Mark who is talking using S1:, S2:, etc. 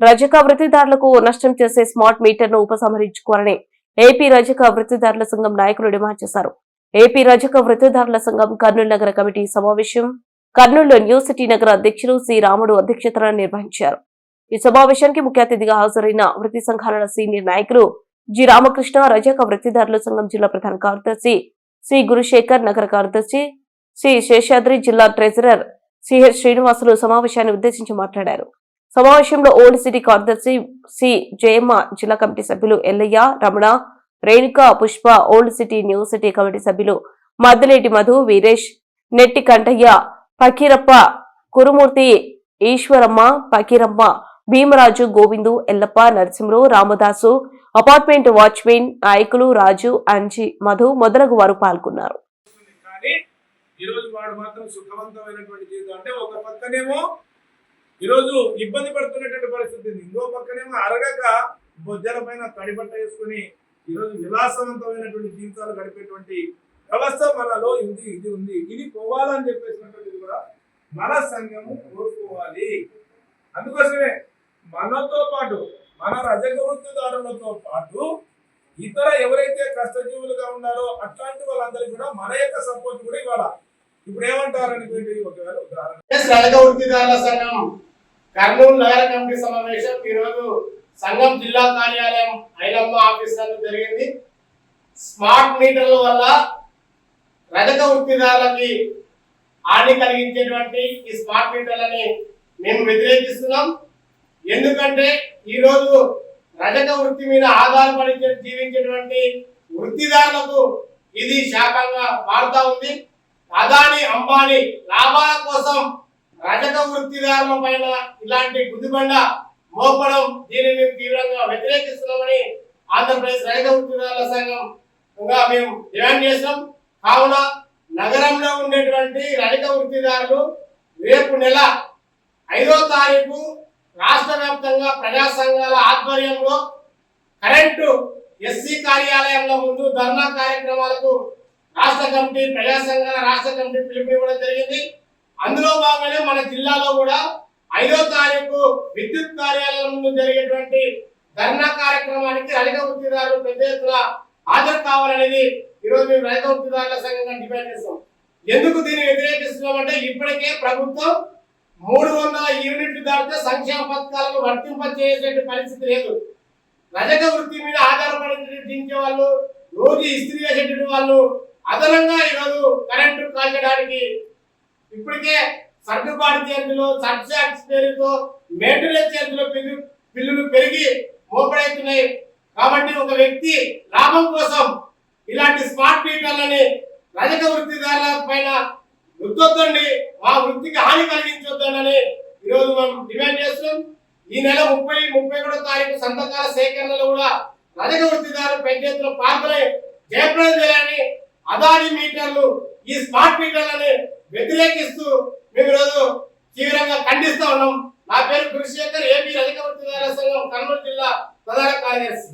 S1: రజక వృత్తిదారులకు నష్టం చేసే స్మార్ట్ మీటర్ను ఉపసంహరించుకోవాలని ఏపీ రజక వృత్తిదారుల సంఘం నాయకులు డిమాండ్ చేశారు. ఏపీ రజక వృత్తిదారుల సంఘం కర్నూలు నగర కమిటీ సమావేశం కర్నూలులో న్యూ సిటీ నగర అధ్యక్షులు సి. రాముడు అధ్యక్షతన నిర్వహించారు. ఈ సమావేశానికి ముఖ్య అతిథిగా హాజరైన వృత్తి సంఘాల సీనియర్ నాయకులు జి. రామకృష్ణ రజక వృత్తిదారుల సంఘం జిల్లా ప్రధాన కార్యదర్శి సి. గురుశేఖర్ నగర కార్యదర్శి సి. శేషాద్రి జిల్లా ట్రెజరర్ సిహెచ్ శ్రీనివాసులు సమావేశాన్ని ఉద్దేశించి మాట్లాడారు. సమావేశంలో ఓల్డ్ సిటీ కార్యదర్శి సి జయమ్మ జిల్లా కమిటీ సభ్యులు Ellaiah Ramana Renuka Pushpa old city new city committee సభ్యులు మద్దిలేటి మధు వీరేష్ నెట్టి కంటయ్య పకీరప్ప కురుమూర్తి ఈశ్వరమ్మ పకీరమ్మ భీమరాజు గోవిందు ఎల్లప్ప నరసింహులు రామదాసు అపార్ట్మెంట్ వాచ్మెన్ నాయకులు రాజు అంజి మధు మొదలగు వారు పాల్గొన్నారు.
S2: ఈరోజు వాడు మాత్రం సుఖవంతమైనటువంటి జీవితం. అంటే ఒక పక్కనేమో ఈరోజు ఇబ్బంది పడుతున్నటువంటి పరిస్థితి ఇంకో పక్కనేమో అరగక బొజ్జల పైన తడిబట్ట వేసుకుని ఈరోజు విలాసవంతమైనటువంటి జీవితాలు గడిపేటువంటి వ్యవస్థ మనలో ఇది ఇది ఉంది. ఇది పోవాలని చెప్పేసినటువంటిది కూడా మన సంఘము కోరుకోవాలి. అందుకోసమే మనతో పాటు మన రజక వృత్తిదారులతో పాటు ఇతర ఎవరైతే కష్టజీవులుగా ఉన్నారో అట్లాంటి వాళ్ళందరికీ కూడా మన యొక్క సపోర్ట్ కూడా ఇవ్వాలి? ఇప్పుడు ఏమంటారు అనుకోండి ఒకవేళ ఉదాహరణ
S3: కర్నూలు నగర కమిటీ సమావేశం ఈరోజు సంఘం జిల్లా కార్యాలయం ఐలమ్మ ఆఫీస్ నందు జరిగింది. స్మార్ట్ మీటర్ల వల్ల రజక వృత్తిదారులకి హాని కలిగించేటువంటి ఈ స్మార్ట్ మీటర్లని మేము వ్యతిరేకిస్తున్నాం. ఎందుకంటే ఈరోజు రజక వృత్తి మీద ఆధారపడి జీవించేటువంటి వృత్తిదారులకు ఇది శాఖంగా మారుతా ఉంది. అదాని అంబానీ లాభాల కోసం రజక వృత్తిదారుల పైన ఇలాంటి గుద్దిబండ మోపడం దీనిని తీవ్రంగా వ్యతిరేకిస్తున్నామని ఆంధ్రప్రదేశ్ రజక వృత్తిదారుల సంఘం మేము డిమాండ్ చేస్తాం కావున నగరంలో ఉండేటువంటి రజక వృత్తిదారులు రేపు నెల ఐదో తారీఖు రాష్ట్ర వ్యాప్తంగా ప్రజా సంఘాల ఆధ్వర్యంలో కరెంటు ఎస్సీ కార్యాలయంలో ముందు ధర్నా కార్యక్రమాలకు రాష్ట్ర కమిటీ ప్రజా సంఘాల రాష్ట్ర కమిటీ పిలుపు ఇవ్వడం జరిగింది. అందులో భాగంగానే మన జిల్లాలో కూడా ఐదో తారీఖు విద్యుత్ కార్యాలయం ముందు జరిగేటువంటి ధర్నా కార్యక్రమానికి రజక వృత్తిదారులు పెద్ద ఎత్తున హాజరు కావాలనేది ఈరోజు మేము రజక వృత్తిదారుల సంఘంగా డిమాండ్ చేస్తాం. ఎందుకు దీన్ని వ్యతిరేకిస్తున్నామంటే ఇప్పటికే ప్రభుత్వం మూడు వందల యూనిట్లు దాటితే సంక్షేమ పథకాలను వర్తింపచేసేటువంటి పరిస్థితి లేదు. రజక వృత్తి మీద ఆధారపడించే వాళ్ళు రోజు ఇస్త్రీ చేసేటువంటి వాళ్ళు అదనంగా ఈరోజు కరెంటు కాల్చడానికి ఇప్పటికే సర్దుబాటు చేతిలో సబ్సిడీస్ పేరుతో మెయింటెనెన్స్ చేతిలో బిల్లు బిల్లులు పెరిగి మోపడవుతున్నాయి. కాబట్టి ఒక వ్యక్తి లాభం కోసం ఇలాంటి స్మార్ట్ మీటర్లని రజక వృత్తిదారుల పైన రుద్దొద్దండి మా వృత్తికి హాని కలిగించొద్దని ఈరోజు మనం డిమాండ్ చేస్తున్నాం. ఈ నెల ముప్పై ముప్పై ఒకటో తారీఖు సంతకాల సేకరణలో కూడా రజక వృత్తిదారులు పెద్ద ఎత్తున పాల్గొని జయప్రదం చేయాలని అదాని మీటర్లు ఈ స్మార్ట్ మీటర్లని వ్యతిరేకిస్తూ మేము ఈరోజు తీవ్రంగా ఖండిస్తూ ఉన్నాం. నా పేరు గురుశేఖర్ ఏపీ రజకవర్తి సంఘం కర్నూలు జిల్లా ప్రధాన కార్యదర్శి.